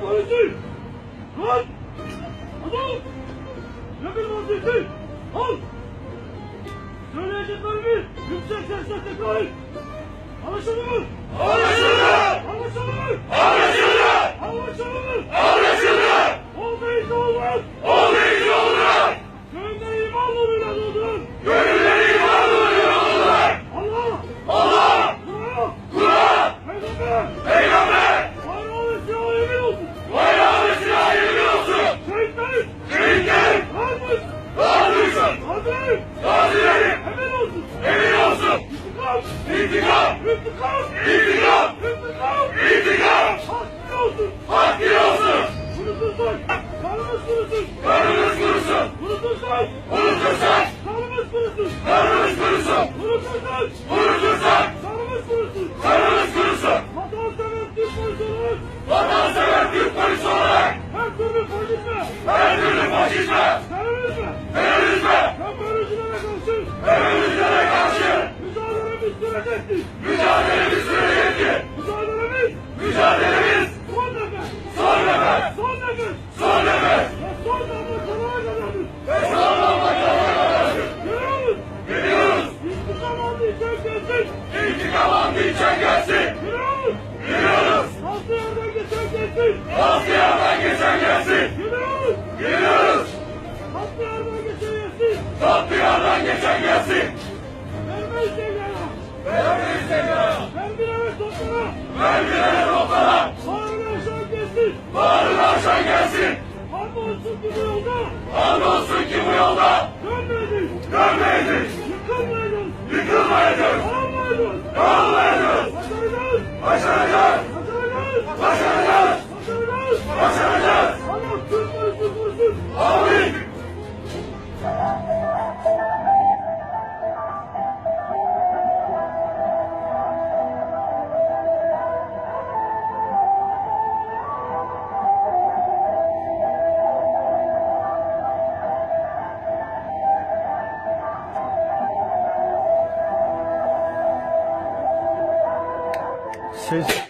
polisi! Lan! Yüksek sesle tekrar! Anlaşıldı mı? Anlaşıldı! Anlaşıldı mı? İntikam! İntikam! İntikam! Hakkı olsun! Hakkı olsun! Unutursak kanımız kurusun! Kanımız kurusun! Unutursak Unutursak! kanımız kurusun! Kanımız kurusun! Unutursak Unutursak! kanımız kurusun! Kanımız kurusun! Vatansever Türk polisi olarak Vatansever Türk polisi olarak her türlü faşizme, her türlü faşizme, sürecektir. mücadelemiz sürecektir. Mücadelemiz Mücadelemiz son nefes, son nefes, son nefes son nefes. ve son damla kanına kadardır. Son nefes. Görüyoruz. Biliyoruz. İntikam aldı içer gelsin. İntikam hakkı içen gelsin. Görüyoruz. Biliyoruz. Altı yerden geçer gelsin. Altı yerden geçen gelsin. Görüyoruz. Biliyoruz. Altı yerden geçer gelsin. Tatlı yerden geçen gelsin. Vermeyiz Mevlana. Vermeyiz tekrar. Vermeyiz toplana. Vergilere toplana. Bağrına aşağı gelsin. Bağrına aşan gelsin. Hamdolsun ki bu yolda Andolsun ki bu yolda dönmedik. dönmeyiz. Yıkılmayacağız. Yıkılmayacağız. Dağılmayacağız. Dağılmayacağız. Başaracağız. Başaracağız. Cheers.